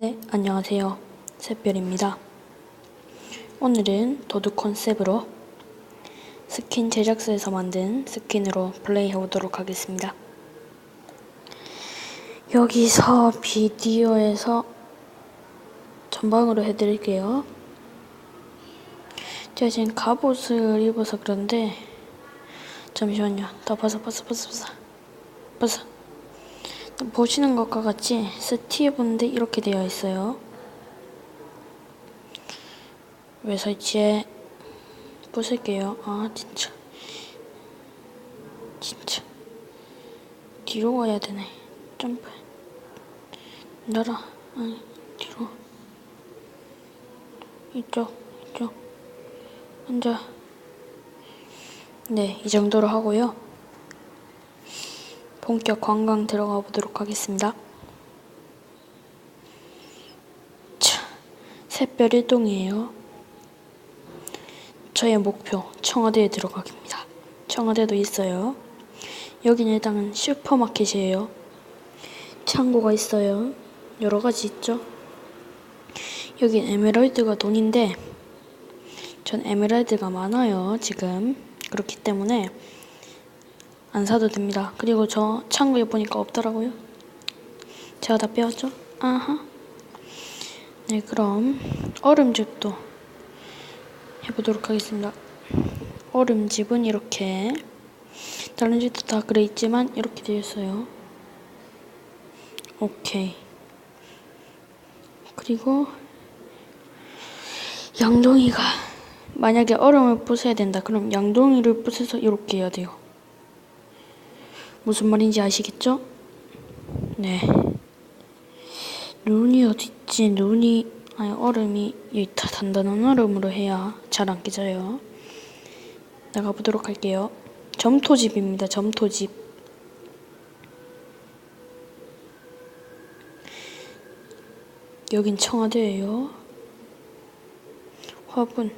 네, 안녕하세요. 샛별입니다. 오늘은 도둑 컨셉으로 스킨 제작소에서 만든 스킨으로 플레이 해 보도록 하겠습니다. 여기서 비디오에서 전방으로 해드릴게요. 제가 지금 갑옷을 입어서 그런데 잠시만요. 더 벗어 벗어 벗어 벗어 벗어 보시는 것과 같이 스티브인데 이렇게 되어 있어요. 왜 설치해? 부술게요. 아 진짜 진짜 뒤로 가야 되네. 점프 날아 아니 뒤로 이쪽 이쪽 앉아 네 이 정도로 하고요. 본격 관광 들어가 보도록 하겠습니다. 자, 샛별 1동이에요. 저의 목표, 청와대에 들어가기입니다. 청와대도 있어요. 여기는 일단 슈퍼마켓이에요. 창고가 있어요. 여러 가지 있죠. 여긴 에메랄드가 돈인데, 전 에메랄드가 많아요, 지금. 그렇기 때문에 안 사도 됩니다. 그리고 저 창고에 보니까 없더라고요. 제가 다 빼왔죠? 아하. 네, 그럼 얼음집도 해보도록 하겠습니다. 얼음집은 이렇게 다른 집도 다 그래 있지만 이렇게 되어 있어요. 오케이. 그리고 양동이가 만약에 얼음을 부숴야 된다. 그럼 양동이를 부숴서 이렇게 해야 돼요. 무슨 말인지 아시겠죠? 네. 눈이 어딨지? 눈이 아니 얼음이 여기 다 단단한 얼음으로 해야 잘 안 깨져요. 나가 보도록 할게요. 점토집입니다. 점토집. 여긴 청와대예요. 화분.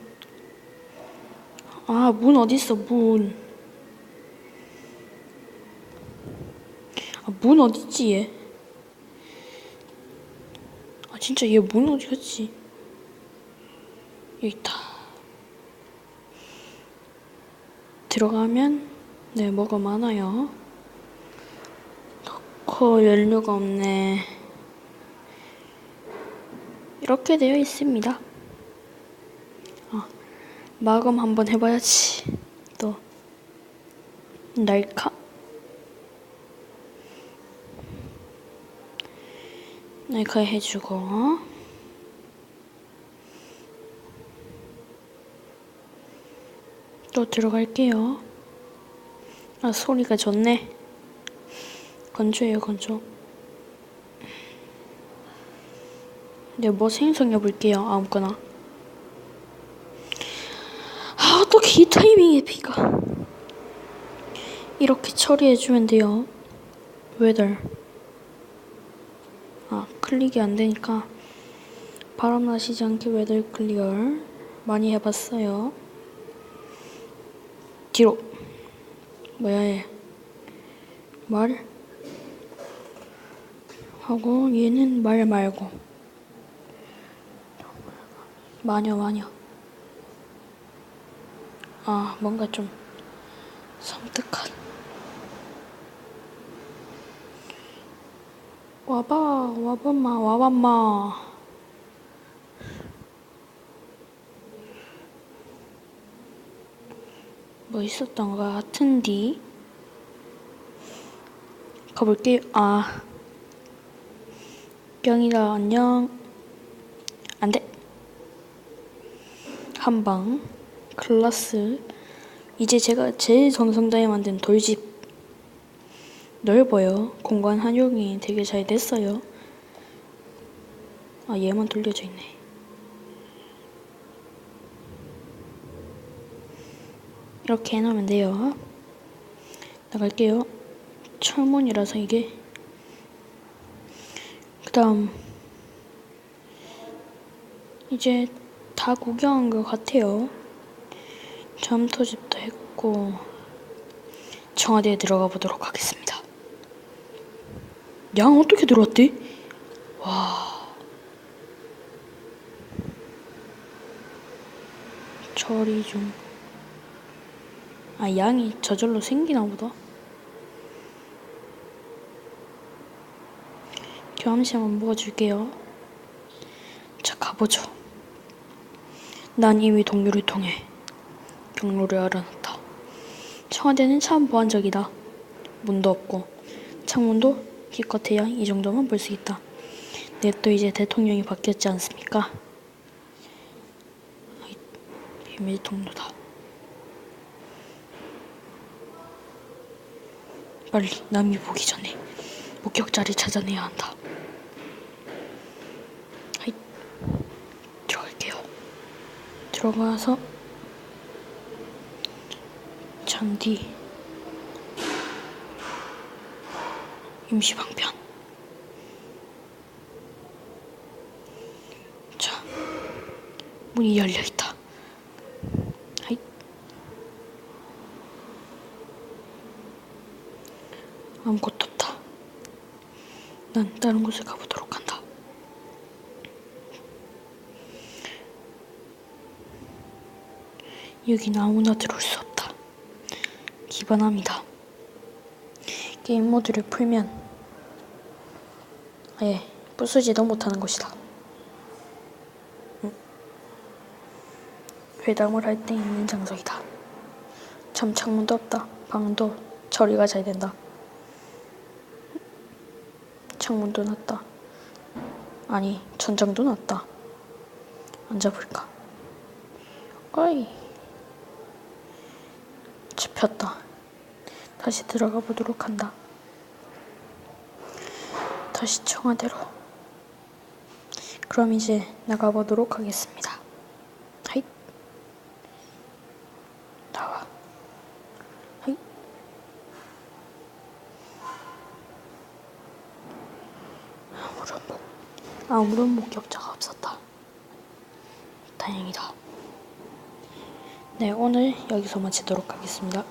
아, 문 어딨어, 문. 아, 문 어딨지, 얘? 아, 진짜 얘 문 어디 갔지? 여기 있다. 들어가면, 네, 뭐가 많아요. 넣고 연료가 없네. 이렇게 되어 있습니다. 아, 마검 한번 해봐야지. 또, 날카? 네, 그거 해주고. 또 들어갈게요. 아, 소리가 좋네. 건조해요, 건조. 네, 뭐 생성해 볼게요. 아무거나. 아, 어떻게 이 타이밍에 비가. 이렇게 처리해주면 돼요. 웨더. 아, 클릭이 안 되니까 바람 나시지 않게 웨더 클리어 많이 해봤어요. 뒤로. 뭐야 얘. 말. 하고 얘는 말 말고. 마녀 마녀. 아, 뭔가 좀 섬뜩한. 와봐, 와봐마, 와봐마. 뭐 있었던 것 같은디? 가볼게요. 아. 병이다, 안녕. 안 돼. 한방. 클라스. 이제 제가 제일 정성 다해 만든 돌집. 넓어요. 공간 활용이 되게 잘 됐어요. 아, 얘만 돌려져 있네. 이렇게 해놓으면 돼요. 나갈게요. 철문이라서 이게. 그 다음, 이제 다 구경한 것 같아요. 점토집도 했고, 청와대에 들어가 보도록 하겠습니다. 양 어떻게 들어왔지? 와. 처리 좀. 아, 양이 저절로 생기나 보다. 교환시 한번 먹어줄게요. 자, 가보죠. 난 이미 동료를 통해 경로를 알아냈다. 청와대는 참 보안적이다. 문도 없고, 창문도 기껏해야 이 정도만 볼 수 있다. 네, 또 이제 대통령이 바뀌었지 않습니까? 비밀 통로다. 빨리 남이 보기 전에 목격자를 찾아내야 한다. 하이, 들어갈게요. 들어가서 잔디 임시방편. 자 문이 열려 있다. 하이. 아무것도 없다. 난 다른 곳에 가보도록 한다. 여긴 아무나 들어올 수 없다. 기반합니다. 게임 모드를 풀면 아 예 부수지도 못하는 곳이다. 응. 회담을 할 때 있는 장소이다. 참 창문도 없다. 방도 처리가 잘 된다. 창문도 났다. 아니 천장도 났다. 앉아볼까? 어이 잡혔다. 다시 들어가 보도록 한다. 다시 청와대로. 그럼 이제 나가 보도록 하겠습니다. 하이. 나와. 하이. 아무런 목, 아무런 목격자가 없었다. 다행이다. 네, 오늘 여기서 마치도록 하겠습니다.